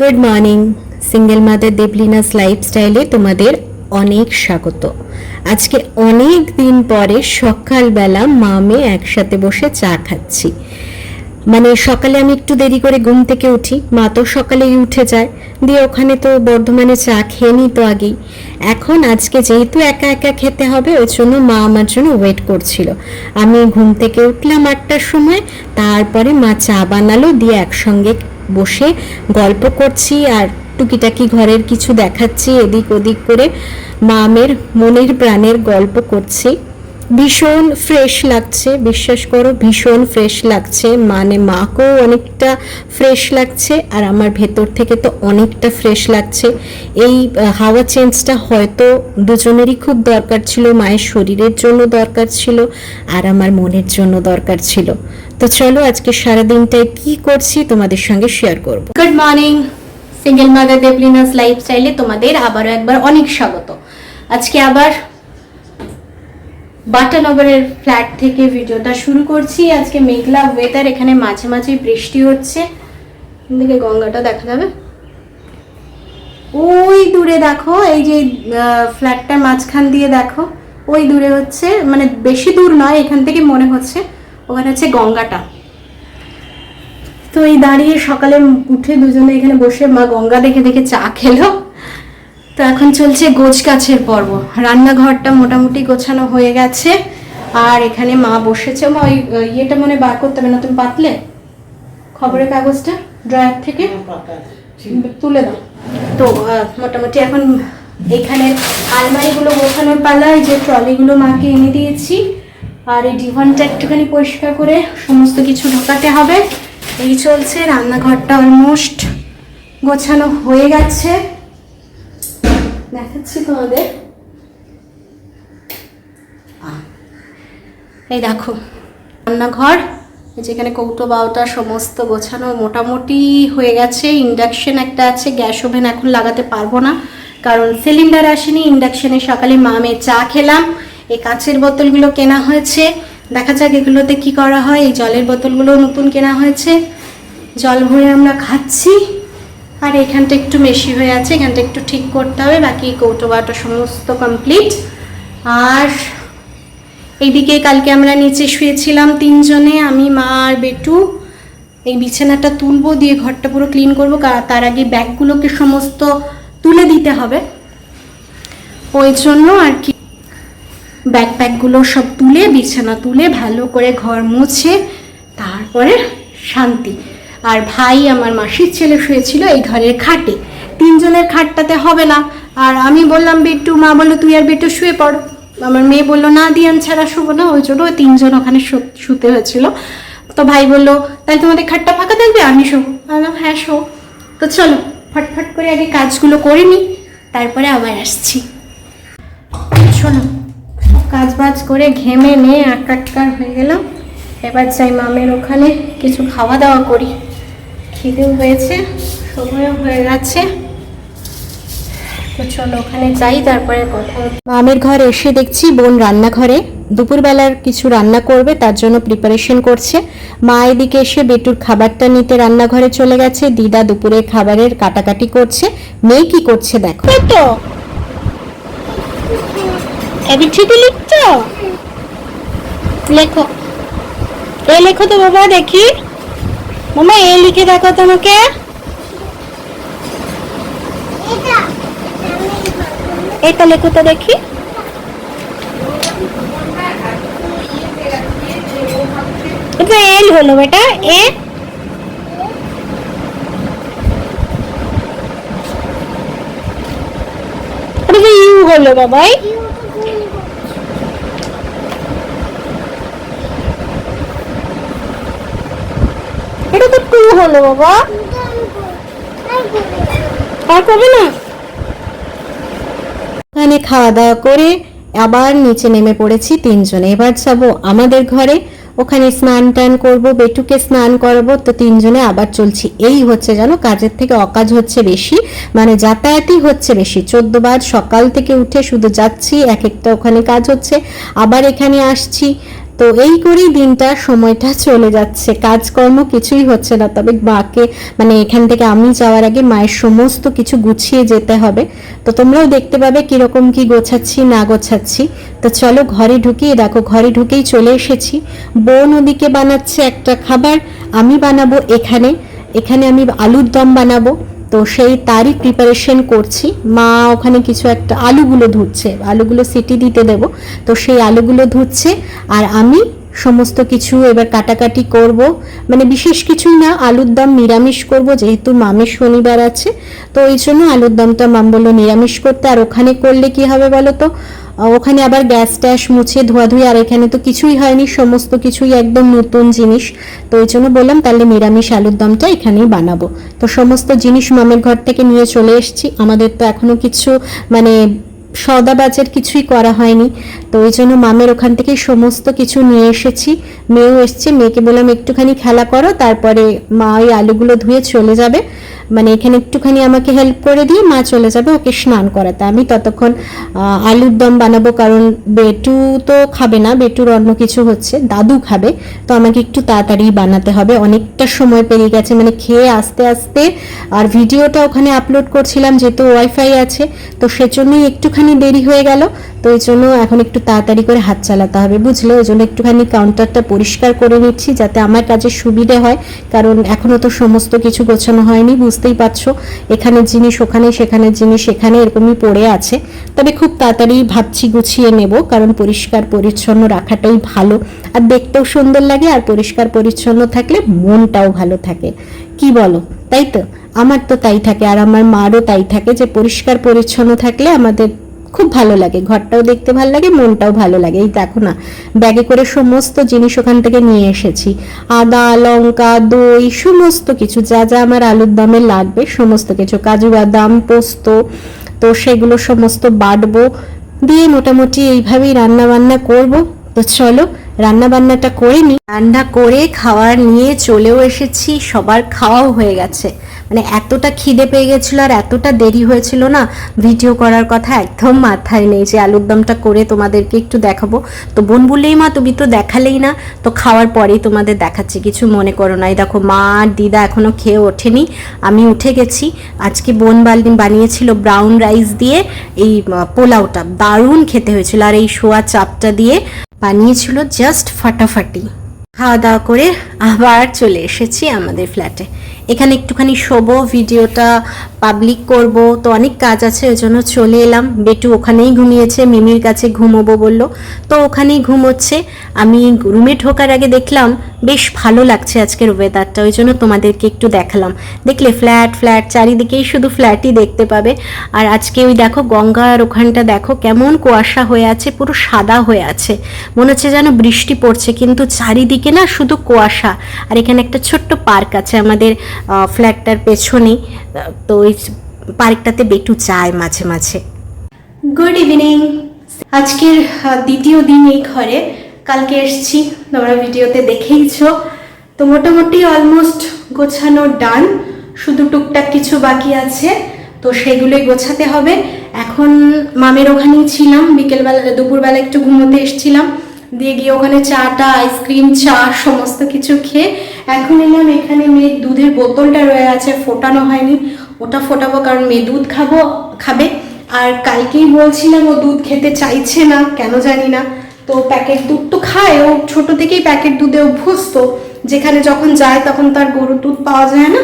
Good morning. Single mother Deblina's লাইফস্টাইলে তোমাদের অনেক স্বাগত। আজকে অনেক দিন পরে সকালবেলা মামে একসাথে বসে চা খাচ্ছি। মানে সকালে আমি একটু দেরি করে ঘুম থেকে উঠি, মা তো সকালেই উঠে যায়। দিয়ে ওখানে তো বর্ধমানে চা খেয়ে নিই তো আগেই। এখন আজকে যেহেতু একা একা খেতে হবে, ওই জন্য মা আমার জন্য ওয়েট করছিল। আমি ঘুম থেকে উঠলাম আটটার সময়, তারপরে মা চা বানালো, দিয়ে একসঙ্গে বসে গল্প করছি আর টুকিটাকি ঘরের কিছু দেখাচ্ছি, এদিক ওদিক করে মামের মনের প্রাণের গল্প করছি। ভীষণ ফ্রেশ লাগছে, বিশ্বাস করো, ভীষণ ফ্রেশ লাগছে। মানে মাকেও অনেকটা ফ্রেশ লাগছে আর আমার ভেতর থেকে তো অনেকটা ফ্রেশ লাগছে। এই হাওয়া চেঞ্জটা হয়তো দুজনেরই খুব দরকার ছিল, মায়ের শরীরের জন্য দরকার ছিল আর আমার মনের জন্য দরকার ছিল। তো চলো আজকে সারাদিনটায় কি করছি তোমাদের সঙ্গে শেয়ার করব। Good morning single mother Deblina's লাইফস্টাইলে তোমাদের আবারও একবার অনেক স্বাগত। আজকে আবার বাটানগরের ফ্ল্যাট থেকে ভিডিওটা শুরু করছি। আজকে মেঘলা ওয়েদার এখানে মাঝে মাঝে বৃষ্টি হচ্ছে। দিকে গঙ্গাটা দেখা যাবে। ওই দূরে দেখো, এই যে ফ্ল্যাটটার মাঝখান দিয়ে দেখো, ওই দূরে হচ্ছে মানে বেশি দূর নয়, এখান থেকে মনে হচ্ছে ওখানে হচ্ছে গঙ্গাটা। তো এই দাঁড়িয়ে সকালে উঠে দুজনে এখানে বসে মা গঙ্গা দেখে দেখে চা খেলো। তো এখন চলছে গোছ গাছের পর্ব। রান্নাঘরটা মোটামুটি গোছানো হয়ে গেছে। আর এখানে মা বসেছে। মা ওই ইয়েটা মনে বার করতে হবে না তুমি পাতলে? খবরের কাগজটা ড্রয়ার থেকে? তুলে দাও। তো মোটামুটি এখন এখানে আলমারিগুলো গোছানোর পালা এই যে ট্রলিগুলো মাকে এনে দিয়েছি। আর এই ডিভানটা একটুখানি পরিষ্কার করে সমস্ত কিছু ঢোকাতে হবে। এই চলছে, রান্নাঘরটা অলমোস্ট গোছানো হয়ে গেছে। দেখাচ্ছি তোমাদের। এই দেখো, রান্নাঘর যেখানে কৌটো, বাউটা সমস্ত গোছানো মোটামুটি হয়ে গেছে। ইন্ডাকশন একটা আছে, গ্যাস ওভেন এখন লাগাতে পারব না, কারণ সিলিন্ডার আসেনি। ইন্ডাকশনে সকালে মামে চা খেলাম। এই কাঁচের বোতলগুলো কেনা হয়েছে। দেখা যাক এগুলোতে কি করা হয়। এই জলের বোতলগুলো নতুন কেনা হয়েছে। জল ভরে আমরা খাচ্ছি। আর এখানটা একটু বেশি হয়ে আছে। এখানটা একটু ঠিক করতে হবে। বাকি কৌটো বাটো সমস্ত কমপ্লিট। আর এইদিকে কালকে আমরা নিচে শুয়েছিলাম তিনজনে, আমি, মা আর বেটু। এই বিছানাটা তুলবো, দিয়ে ঘরটা পুরো ক্লিন করব। তার আগে ব্যাগগুলোকে সমস্ত তুলে দিতে হবে। ওই জন্য আর কি ব্যাগ প্যাকগুলো সব তুলে, বিছানা তুলে, ভালো করে ঘর মুছে, তারপরে শান্তি। আর ভাই আমার মাসির ছেলে শুয়েছিল এই ঘরের খাটে। তিনজনের খাটটাতে হবে না। আর আমি বললাম, বিট্টু, মা বলল, তুই আর বিট্টু শুয়ে পড়। আমার মেয়ে বলল, না, দিয়ান ছাড়া শুবো না। ওই জন্য ওই তিনজন ওখানে শু- শুতে হয়েছিল। তো ভাই বলল, তাহলে তোমাদের খাটটা ফাঁকা থাকবে? আমি আমি বললাম হ্যাঁ শো তো চলো, ফটফট করে আগে কাজগুলো করে নিই, তারপরে আবার আসছি। শোনো কাজ বাজ করে ঘেমে নিয়ে আকাটকার হয়ে গেলাম। এবার যাই মামের ওখানে কিছু খাওয়া দাওয়া করি। খিদেও হয়েছে সময়ও হয়ে গেছে। তো চলো ওখানে যাই তারপরে কথা মামের ঘর এসে দেখছি বোন রান্নাঘরে। দুপুরবেলার কিছু রান্না করবে তার জন্য প্রিপারেশন করছে। মা এদিকে এসে বেটুর খাবারটা নিতে রান্নাঘরে চলে গেছে। দিদা দুপুরের খাবারের কাটাকাটি করছে। মেয়ে কি করছে দেখো। তো এবিছিটি লিখছো লেখো এ লেখো তো বাবা দেখি মামা এ লিখে দেখো তোমাকে এটা লেখো তো দেখি এটা এল হলো বেটা এ ইউ হলো বাবাই এটা হলো বাবা? আর করবে না? ওখানে খাওয়া দাওয়া করে আবার নিচে নেমে পড়েছি তিনজনে। এবার যাব আমাদের ঘরে। ওখানে স্নান টান করব, বেটুকে স্নান করাবো, তো তিনজনে আবার চলছি। এই হচ্ছে জানো, কাজের থেকে অকাজ হচ্ছে বেশি মানে যাতায়াতই হচ্ছে বেশি। চোদ্দ বার সকাল থেকে উঠে শুধু যাচ্ছি এক একটা ওখানে কাজ হচ্ছে। আবার এখানে আসছি। তো এই করেই দিনটা, সময়টা চলে যাচ্ছে। কাজকর্ম কিছুই হচ্ছে না। তবে মাকে মানে এখান থেকে আমি যাওয়ার আগে মায়ের সমস্ত কিছু গুছিয়ে যেতে হবে। তো তোমরাও দেখতে পাবে কীরকম কি গোছাচ্ছি, না গোছাচ্ছি। তো চলো ঘরে ঢুকিয়ে দেখো, ঘরে ঢুকেই চলে এসেছি। বোন ওদিকে বানাচ্ছে একটা খাবার। আমি বানাবো এখানে। এখানে আমি আলুর দম বানাবো। তো সেই তারই প্রিপারেশন করছি। মা ওখানে কিছু একটা আলুগুলো ধুচ্ছে। আলুগুলো সিটি দিতে দেব। তো সেই আলুগুলো ধুচ্ছে আর আমি সমস্ত কিছু এবার কাটাকাটি করব। মানে বিশেষ কিছুই না, আলুর দম নিরামিষ করব যেহেতু মামের শনিবার আছে। তো ওই জন্য আলুর দমটা মাম বলল নিরামিষ করতে। আর ওখানে করলে কি হবে বলো তো? ওখানে আবার গ্যাস ট্যাস মুছে ধোয়াধুয়ি, আর এখানে তো কিছুই হয়নি, সমস্ত কিছুই একদম নতুন জিনিস। তো ওই জন্য বললাম, তাহলে নিরামিষ আলুর দমটা এখানেই বানাবো। তো সমস্ত জিনিস মামের ঘর থেকে নিয়ে চলে এসেছি। আমাদের তো এখনও কিছু মানে সদাবাজের কিছুই করা হয়নি। তো ওই জন্য মামের ওখান থেকে সমস্ত কিছু নিয়ে এসেছি। মেয়েও এসছে, মেয়েকে বললাম, একটুখানি খেলা করো, তারপরে মা ওই আলুগুলো ধুয়ে চলে যাবে। মানে এখানে একটুখানি আমাকে হেল্প করে দিয়ে মা চলে যাবে, ওকে স্নান করাতে। আমি ততক্ষণ আলুর দম বানাবো, কারণ বেটু তো খাবে না, বেটুর অন্য কিছু হচ্ছে, দাদু খাবে, তো আমাকে একটু তাড়াতাড়ি বানাতে হবে। অনেকটা সময় পেরিয়ে গেছে মানে খেয়ে আস্তে আস্তে, আর ভিডিওটা ওখানে আপলোড করছিলাম, যেহেতু ওয়াইফাই আছে, তো সেজন্যই একটুখানি দেরি হয়ে গেল। তো এই জন্য এখন একটু তাড়াতাড়ি করে হাত চালাতে হবে, বুঝলে? ওই জন্য একটুখানি কাউন্টারটা পরিষ্কার করে নিচ্ছি যাতে আমার কাজে সুবিধে হয়, কারণ এখনও তো সমস্ত কিছু গোছানো হয়নি, বুঝতেই পারছ? এখানের জিনিস ওখানে সেখানের জিনিস এখানে এরকমই পড়ে আছে। তবে খুব তাড়াতাড়ি ভাবছি গুছিয়ে নেব, কারণ পরিষ্কার পরিচ্ছন্ন রাখাটাই ভালো। আর দেখতেও সুন্দর লাগে, আর পরিষ্কার পরিচ্ছন্ন থাকলে মনটাও ভালো থাকে। কি বলো? তাই তো? আমার তো তাই থাকে, আর আমার মারও তাই থাকে যে পরিষ্কার পরিচ্ছন্ন থাকলে আমাদের খুব ভালো লাগে, ঘরটাও দেখতে ভালো লাগে, মনটাও ভালো লাগে। এই দেখো না, ব্যাগে করে সমস্ত জিনিস ওখান থেকে নিয়ে এসেছি। আদা, লঙ্কা, দই, সমস্ত কিছু, যা যা আমার আলুর দমে লাগবে, সমস্ত কিছু। কাজু বাদাম, পোস্ত, তো সেগুলো সমস্ত বাটবো। দিয়ে মোটামুটি এইভাবেই রান্না বান্না করব। তো চলো রান্না বান্নাটা করে নিই রান্না করে খাওয়ার নিয়ে চলেও এসেছি, সবার খাওয়াও হয়ে গেছে। মানে এতটা খিদে পেয়ে গেছিল আর এতটা দেরি হয়েছিল না ভিডিও করার কথা একদম মাথায় নেই যে আলুর দমটা করে তোমাদেরকে একটু দেখাবো। তো বোন বললেই, মা, তুমি তো দেখালেই না, তো খাওয়ার পরেই তোমাদের দেখাচ্ছি। কিছু মনে করো না। এই দেখো, মা আর দিদা এখনও খেয়ে ওঠেনি। আমি উঠে গেছি। আজকে বোন বালদিন বানিয়েছিল ব্রাউন রাইস দিয়ে এই পোলাওটা। দারুণ খেতে হয়েছিল। আর এই শোয়া চাপটা দিয়ে বানিয়েছিল জাস্ট ফাটাফাটি। খাওয়া দাওয়া করে আবার চলে এসেছি আমাদের ফ্ল্যাটে। এখানে একটুখানি শোবো, ভিডিওটা পাবলিক করব। তো অনেক কাজ আছে ওই জন্য চলে এলাম। বেটু ওখানেই ঘুমিয়েছে, মিমির কাছে ঘুমোবো বলল। তো ওখানেই ঘুমোচ্ছে। আমি রুমে ঢোকার আগে দেখলাম, বেশ ভালো লাগছে আজকের ওয়েদারটা ওই জন্য তোমাদেরকে একটু দেখালাম। দেখলে ফ্ল্যাট ফ্ল্যাট চারিদিকেই শুধু ফ্ল্যাটই দেখতে পাবে। আর আজকে ওই দেখো গঙ্গার ওখানটা দেখো, কেমন কুয়াশা হয়ে আছে, পুরো সাদা হয়ে আছে। মনে হচ্ছে যেন বৃষ্টি পড়ছে, কিন্তু চারিদিকে না শুধু কুয়াশা। আর এখানে একটা ছোট্ট পার্ক আছে আমাদের ফ্ল্যাটটার পেছনেই তো ওই পার্কটাতে বেটু যায় মাঝে মাঝে। গুড ইভিনিং আজকের দ্বিতীয় দিন এই ঘরে। কালকে এসছি, তোমরা ভিডিওতে দেখেইছো। তো মোটামুটি অলমোস্ট গোছানো ডান শুধু টুকটাক কিছু বাকি আছে, তো সেগুলোই গোছাতে হবে। এখন মামের ওখানেই ছিলাম, বিকেলবেলা, দুপুরবেলা একটু ঘুমোতে এসছিলাম। দিয়ে গিয়ে ওখানে চাটা আইসক্রিম চা, সমস্ত কিছু খেয়ে এখন এলাম, এখানে মেয়ের দুধের বোতলটা রয়ে আছে, ফোটানো হয়নি। ওটা ফোটাবো কারণ মেয়ে দুধ খাব, খাবে। আর কালকেই বলছিলাম ও দুধ খেতে চাইছে না, কেন জানি না। তো প্যাকেট দুধ তো খায়, ও ছোট থেকেই প্যাকেট দুধে অভ্যস্ত। যেখানে যখন যায় তখন তার গরুর দুধ পাওয়া যায় না।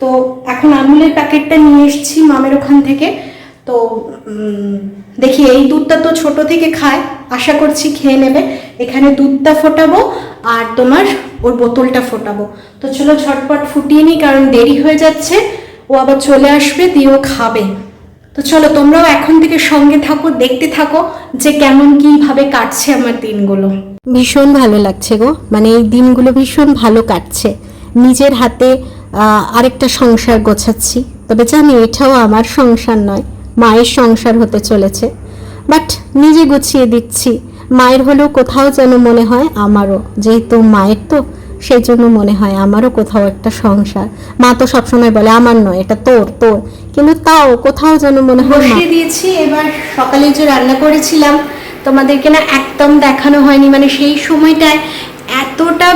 তো এখন আমুলের প্যাকেটটা নিয়ে এসেছি মামের ওখান থেকে। তো দেখি এই দুধটা তো ছোট থেকে খায়। আশা করছি খেয়ে নেবে। এখানে দুধটা ফোটাবো আর তোমার ওর বোতলটা ফোটাবো। তো চলো ঝটপট ফুটিয়ে নিই কারণ দেরি হয়ে যাচ্ছে। ও আবার চলে আসবে দিয়ে ও খাবে। তো চলো তোমরাও এখন থেকে সঙ্গে থাকো, দেখতে থাকো যে কেমন কীভাবে কাটছে আমার দিনগুলো। ভীষণ ভালো লাগছে গো। মানে এই দিনগুলো ভীষণ ভালো কাটছে। নিজের হাতে আরেকটা সংসার গোছাচ্ছি। তবে জানি এটাও আমার সংসার নয়। মায়ের সংসার হতে চলেছে। বাট নিজে গুছিয়ে দিচ্ছি। মায়ের হলেও কোথাও যেন মনে হয় আমারও। যেহেতু মায়ের তো, সেই জন্য মনে হয় আমারও কোথাও একটা সংসার। মা তো সবসময় বলে, আমার নয়, এটা তোর তোর। কিন্তু তাও কোথাও যেন মনে হয় বসিয়ে দিয়েছি, এবার সকালে যে রান্না করেছিলাম, তোমাদেরকে না একদম দেখানো হয়নি। মানে সেই সময়টায় এতটা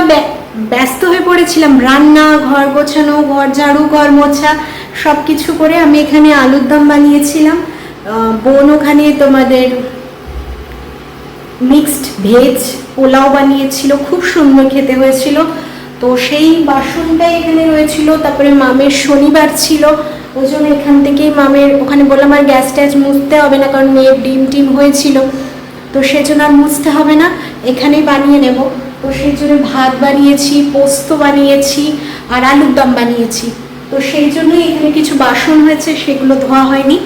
ব্যস্ত হয়ে পড়েছিলাম। রান্না, ঘর গোছানো, ঘর ঝাড়ু, ঘর মোছা সব কিছু করে আমি এখানে আলুর দম বানিয়েছিলাম। বোন ওখানে তোমাদের মিক্সড ভেজ পোলাও বানিয়েছিল, খুব সুন্দর খেতে হয়েছিল। তো সেই বাসনটাই এখানে রয়েছিল। তারপরে মামের শনিবার ছিল। ওই জন্য এখান থেকেই মামের, ওখানে বললাম আর গ্যাস ট্যাস মুছতে হবে না, কারণ মেয়ের ডিম টিম হয়েছিল। তো সেজন্য আর মুছতে হবে না। এখানেই বানিয়ে নেব। তো সেই জন্য ভাত বানিয়েছি পোস্ত বানিয়েছি আর আলুর দম বানিয়েছি। তো সেই জন্যই এখানে কিছু বাসন হয়েছে সেগুলো ধোয়া হয়নি।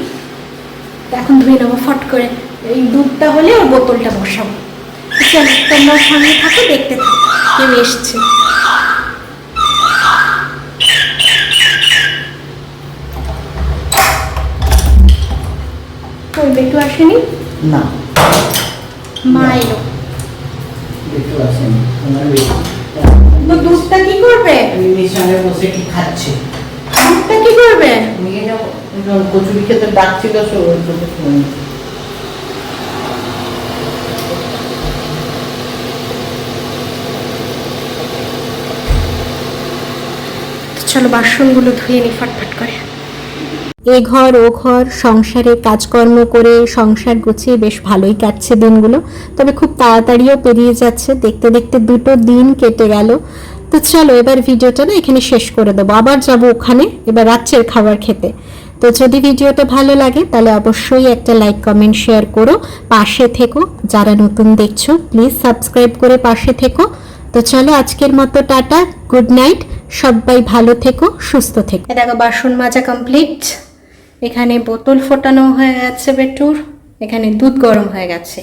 এখন ধুয়ে নেব ফট করে। এই দুধটা হলে ওর বোতলটা বসাবো। চলো তোমরা সঙ্গে থাকো দেখতে থাকো কেউ এসছে। বেটু আসেনি? না। মা এলো। একটু আসেনি আমার দুধটা কি করবে? মিমির বসে কি খাচ্ছে। দুধটা কি করবে? কচুরি খেতে ডাকছিল সে ওই জন্য শুনি তো চলো বাসনগুলো ধুয়ে নি ফটফট করে। এ ঘর, ও ঘর, সংসারে কাজকর্ম করে সংসার গুছিয়ে বেশ ভালোই কাটছে দিনগুলো। তবে খুব তাড়াতাড়িও পেরিয়ে যাচ্ছে। দেখতে দেখতে দুটো দিন কেটে গেল। তো চলো, এবার ভিডিওটা না এখানে শেষ করে দেবো। আবার যাব ওখানে, এবার রাত্রের খাবার খেতে। তো যদি ভিডিওটা ভালো লাগে, তাহলে অবশ্যই একটা লাইক কমেন্ট শেয়ার করো। পাশে থেকো। যারা নতুন দেখছ প্লিজ সাবস্ক্রাইব করে পাশে থেকো। তো চলো, আজকের মতো টাটা গুড নাইট সবাই ভালো থেকো, সুস্থ থেকো। দেখো, বাসন মাজা কমপ্লিট এখানে বোতল ফোটানো হয়ে গেছে বেটুর এখানে দুধ গরম হয়ে গেছে।